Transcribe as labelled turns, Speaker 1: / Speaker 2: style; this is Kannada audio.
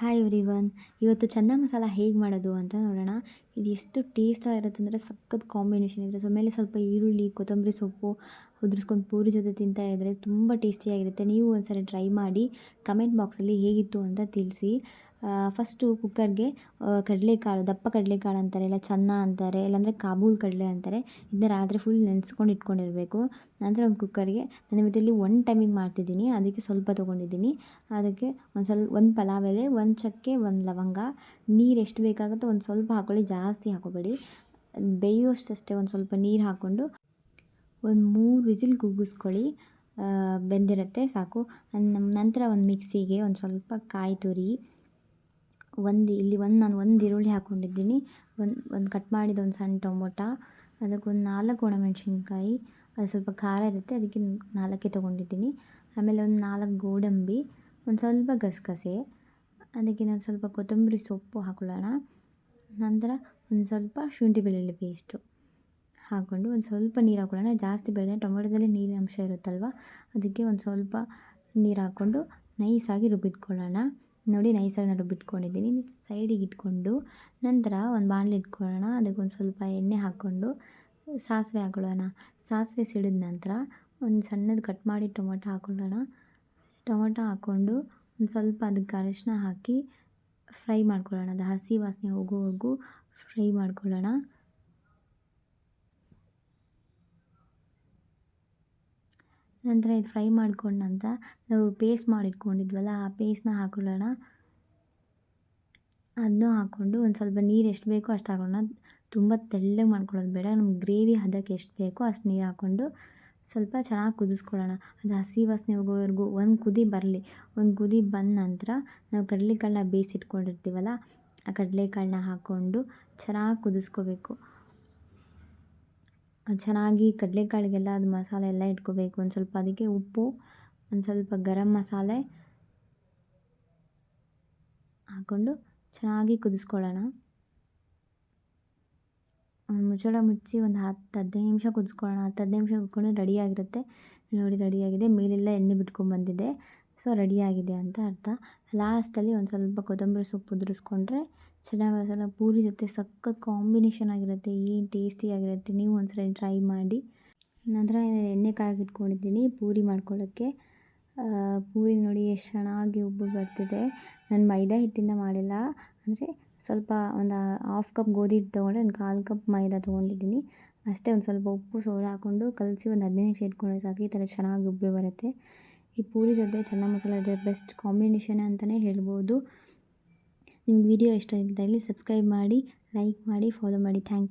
Speaker 1: ಹಾಯ್ ಎವ್ರಿವನ್ ಇವತ್ತು ಚೆನ್ನ ಮಸಾಲ ಹೇಗೆ ಮಾಡೋದು ಅಂತ ನೋಡೋಣ. ಇದು ಎಷ್ಟು ಟೇಸ್ಟಾಗಿರುತ್ತೆ ಅಂದರೆ ಸಖತ್ ಕಾಂಬಿನೇಷನ್ ಇದೆ ಸೊ ಮೇಲೆ ಸ್ವಲ್ಪ ಈರುಳ್ಳಿ, ಕೊತ್ತಂಬರಿ ಸೊಪ್ಪು ಉದುರಿಸ್ಕೊಂಡು ಪೂರಿ ಜೊತೆ ತಿಂತಾ ಇದ್ದರೆ ತುಂಬ ಟೇಸ್ಟಿಯಾಗಿರುತ್ತೆ ನೀವು ಒಂದ್ಸರಿ ಟ್ರೈ ಮಾಡಿ ಕಮೆಂಟ್ ಬಾಕ್ಸಲ್ಲಿ ಹೇಗಿತ್ತು ಅಂತ ತಿಳಿಸಿ. ಫಸ್ಟು ಕುಕ್ಕರ್ಗೆ ಕಡಲೆಕಾಳು, ದಪ್ಪ ಕಡಲೆಕಾಳು ಅಂತಾರೆ, ಇಲ್ಲ ಚೆನ್ನ ಅಂತಾರೆ, ಇಲ್ಲಾಂದರೆ ಕಾಬೂಲ್ ಕಡಲೆ ಅಂತಾರೆ. ಇದನ್ನ ರಾತ್ರಿ ಫುಲ್ ನೆನೆಸ್ಕೊಂಡು ಇಟ್ಕೊಂಡಿರಬೇಕು. ನಂತರ ಒಂದು ಕುಕ್ಕರ್ಗೆ ನಾನು ಇವತ್ತಿಲ್ಲಿ ಒನ್ ಟೈಮಿಗೆ ಮಾಡ್ತಿದ್ದೀನಿ. ಅದಕ್ಕೆ ಸ್ವಲ್ಪ ತೊಗೊಂಡಿದ್ದೀನಿ. ಅದಕ್ಕೆ ಒಂದು ಸ್ವಲ್ಪ, ಒಂದು ಪಲಾವ್ ಎಲೆ, ಒಂದು ಚಕ್ಕೆ, ಒಂದು ಲವಂಗ. ನೀರು ಎಷ್ಟು ಬೇಕಾಗುತ್ತೋ ಒಂದು ಸ್ವಲ್ಪ ಹಾಕೊಳ್ಳಿ, ಜಾಸ್ತಿ ಹಾಕೋಬೇಡಿ. ಬೇಯೋಷ್ಟಷ್ಟೇ ಒಂದು ಸ್ವಲ್ಪ ನೀರು ಹಾಕ್ಕೊಂಡು ಒಂದು ಮೂರು ವಿಸಿಲ್ ಕೂಗಿಸ್ಕೊಳ್ಳಿ ಬೆಂದಿರುತ್ತೆ, ಸಾಕು. ನಂತರ ಒಂದು ಮಿಕ್ಸಿಗೆ ಒಂದು ಸ್ವಲ್ಪ ಕಾಯಿ ತುರಿ. ಒಂದು ಇಲ್ಲಿ ಒಂದು ನಾನು ಒಂದು ಈರುಳ್ಳಿ ಹಾಕ್ಕೊಂಡಿದ್ದೀನಿ ಒಂದು ಒಂದು ಕಟ್ ಮಾಡಿದ ಒಂದು ಸಣ್ಣ ಟೊಮೊಟ, ಅದಕ್ಕೊಂದು ನಾಲ್ಕು ಒಣಮೆಣಸಿನ್ಕಾಯಿ, ಅದು ಸ್ವಲ್ಪ ಖಾರ ಇರುತ್ತೆ, ಅದಕ್ಕೆ ನಾಲ್ಕೇ ತೊಗೊಂಡಿದ್ದೀನಿ. ಆಮೇಲೆ ಒಂದು ನಾಲ್ಕು ಗೋಡಂಬಿ, ಒಂದು ಸ್ವಲ್ಪ ಗಸಗಸೆ, ಅದಕ್ಕೆ ನಾನು ಸ್ವಲ್ಪ ಕೊತ್ತಂಬರಿ ಸೊಪ್ಪು ಹಾಕೊಳ್ಳೋಣ. ನಂತರ ಒಂದು ಸ್ವಲ್ಪ ಶುಂಠಿ ಬೆಳ್ಳುಳ್ಳಿ ಪೇಸ್ಟು ಹಾಕ್ಕೊಂಡು ಒಂದು ಸ್ವಲ್ಪ ನೀರು ಹಾಕೊಳ್ಳೋಣ. ಜಾಸ್ತಿ ಬೆಳೆದ ಟೊಮೊಟೊದಲ್ಲಿ ನೀರಿನ ಅಂಶ ಇರುತ್ತಲ್ವ, ಅದಕ್ಕೆ ಒಂದು ಸ್ವಲ್ಪ ನೀರು ಹಾಕ್ಕೊಂಡು ನೈಸಾಗಿ ರುಬ್ಬಿಟ್ಕೊಳ್ಳೋಣ. ನೋಡಿ ನೈಸಾಗಿ ನಾನು ಬಿಟ್ಕೊಂಡಿದ್ದೀನಿ ಸೈಡಿಗೆ ಇಟ್ಕೊಂಡು ನಂತರ ಒಂದು ಬಾಣಲೆ ಇಟ್ಕೊಳ್ಳೋಣ. ಅದಕ್ಕೊಂದು ಸ್ವಲ್ಪ ಎಣ್ಣೆ ಹಾಕ್ಕೊಂಡು ಸಾಸಿವೆ ಹಾಕೊಳ್ಳೋಣ. ಸಾಸಿವೆ ಸಿಡಿದ ನಂತರ ಒಂದು ಸಣ್ಣದು ಕಟ್ ಮಾಡಿ ಟೊಮೊಟೊ ಹಾಕ್ಕೊಳ್ಳೋಣ ಟೊಮೊಟೊ ಹಾಕ್ಕೊಂಡು ಒಂದು ಸ್ವಲ್ಪ ಅದಕ್ಕೆ ಅರಶಿನ ಹಾಕಿ ಫ್ರೈ ಮಾಡ್ಕೊಳ್ಳೋಣ. ಅದು ಹಸಿ ವಾಸನೆ ಹೋಗೋವರೆಗೂ ಫ್ರೈ ಮಾಡ್ಕೊಳ್ಳೋಣ. ನಂತರ ಇದು ಫ್ರೈ ಮಾಡ್ಕೊಂಡ ನಂತರ ನಾವು ಪೇಸ್ಟ್ ಮಾಡಿಟ್ಕೊಂಡಿದ್ವಲ್ಲ ಆ ಪೇಸ್ಟ್ನ ಹಾಕೊಳ್ಳೋಣ. ಅದನ್ನೂ ಹಾಕ್ಕೊಂಡು ಒಂದು ಸ್ವಲ್ಪ ನೀರು ಎಷ್ಟು ಬೇಕೋ ಅಷ್ಟು ಹಾಕೊಳ್ಳೋಣ. ತುಂಬ ತೆಳ್ಳಗೆ ಮಾಡ್ಕೊಳ್ಳೋದು ಬೇಡ. ನಮ್ಗೆ ಗ್ರೇವಿ ಹದಕ್ಕೆ ಎಷ್ಟು ಬೇಕೋ ಅಷ್ಟು ನೀರು ಹಾಕ್ಕೊಂಡು ಸ್ವಲ್ಪ ಚೆನ್ನಾಗಿ ಕುದಿಸ್ಕೊಳ್ಳೋಣ. ಅದು ಹಸಿ ವಾಸನೆ ಹೋಗೋವರೆಗೂ ಒಂದು ಕುದಿ ಬರಲಿ. ಒಂದು ಕುದಿ ಬಂದ ನಂತರ ನಾವು ಕಡಲೆಕಾಳನ್ನ ಬೇಯಿಸಿಟ್ಕೊಂಡಿರ್ತೀವಲ್ಲ, ಆ ಕಡಲೆಕಾಳನ್ನ ಹಾಕ್ಕೊಂಡು ಚೆನ್ನಾಗಿ ಕುದಿಸ್ಕೋಬೇಕು. ಚೆನ್ನಾಗಿ ಕಡಲೆಕಾಳಿಗೆಲ್ಲ ಅದು ಮಸಾಲೆ ಎಲ್ಲ ಇಟ್ಕೋಬೇಕು. ಒಂದು ಸ್ವಲ್ಪ ಅದಕ್ಕೆ ಉಪ್ಪು, ಒಂದು ಸ್ವಲ್ಪ ಗರಂ ಮಸಾಲೆ ಹಾಕ್ಕೊಂಡು ಚೆನ್ನಾಗಿ ಕುದಿಸ್ಕೊಳ್ಳೋಣ. ಮುಚ್ಚಳ ಮುಚ್ಚಿ ಒಂದು ಹತ್ತು ಹದಿನೈದು ನಿಮಿಷ ಕುದಿಸ್ಕೊಳ್ಳೋಣ. ಹತ್ತು ಹದಿನೈದು ನಿಮಿಷ ಕುದ್ಕೊಂಡು ರೆಡಿಯಾಗಿರುತ್ತೆ ನೋಡಿ ರೆಡಿಯಾಗಿದೆ ಮೇಲೆಲ್ಲ ಎಣ್ಣೆ ಬಿಟ್ಕೊಂಡು ಬಂದಿದೆ. ಸೊ ರೆಡಿಯಾಗಿದೆ ಅಂತ ಅರ್ಥ. ಲಾಸ್ಟಲ್ಲಿ ಒಂದು ಸ್ವಲ್ಪ ಕೊತ್ತಂಬರಿ ಸೊಪ್ಪು ಉದುರಿಸ್ಕೊಂಡ್ರೆ ಚೆನ್ನಾಗಿ ಮಸಾಲ ಪೂರಿ ಜೊತೆ ಸಖತ್ ಕಾಂಬಿನೇಷನ್ ಆಗಿರುತ್ತೆ, ಏನು ಟೇಸ್ಟಿಯಾಗಿರುತ್ತೆ ನೀವು ಒಂದ್ಸಲ ಟ್ರೈ ಮಾಡಿ. ನಂತರ ಎಣ್ಣೆ ಕಾಯಿಟ್ಕೊಂಡಿದ್ದೀನಿ ಪೂರಿ ಮಾಡ್ಕೊಳ್ಳೋಕ್ಕೆ. ಪೂರಿ ನೋಡಿ ಎಷ್ಟು ಚೆನ್ನಾಗಿ ಉಬ್ಬು ಬರ್ತಿದೆ. ನಾನು ಮೈದಾ ಹಿಟ್ಟಿಂದ ಮಾಡಿಲ್ಲ, ಅಂದರೆ ಸ್ವಲ್ಪ ಒಂದು ಹಾಫ್ ಕಪ್ ಗೋಧಿ ಹಿಟ್ಟು ತೊಗೊಂಡ್ರೆ ಒಂದು ಕಾಲು ಕಪ್ ಮೈದಾ ತೊಗೊಂಡಿದ್ದೀನಿ. ಅಷ್ಟೇ ಒಂದು ಸ್ವಲ್ಪ ಉಪ್ಪು ಸೋಡಾ ಹಾಕ್ಕೊಂಡು ಕಲಸಿ ಒಂದು ಹದಿನೈದು ನಿಮಿಷ ಇಟ್ಕೊಂಡ್ರೆ ಸಾಕು, ಈ ಥರ ಚೆನ್ನಾಗಿ ಉಬ್ಬಿ ಬರುತ್ತೆ. ಈ ಪೂರಿ ಜೊತೆ ಚನ್ನ ಮಸಾಲ ಜೊತೆ ಬೆಸ್ಟ್ ಕಾಂಬಿನೇಷನ್ ಅಂತಲೇ ಹೇಳ್ಬೋದು. ನಿಮ್ಗೆ ವಿಡಿಯೋ ಇಷ್ಟ ಇದ್ದಲ್ಲಿ ಸಬ್ಸ್ಕ್ರೈಬ್ ಮಾಡಿ ಲೈಕ್ ಮಾಡಿ ಫಾಲೋ ಮಾಡಿ. ಥ್ಯಾಂಕ್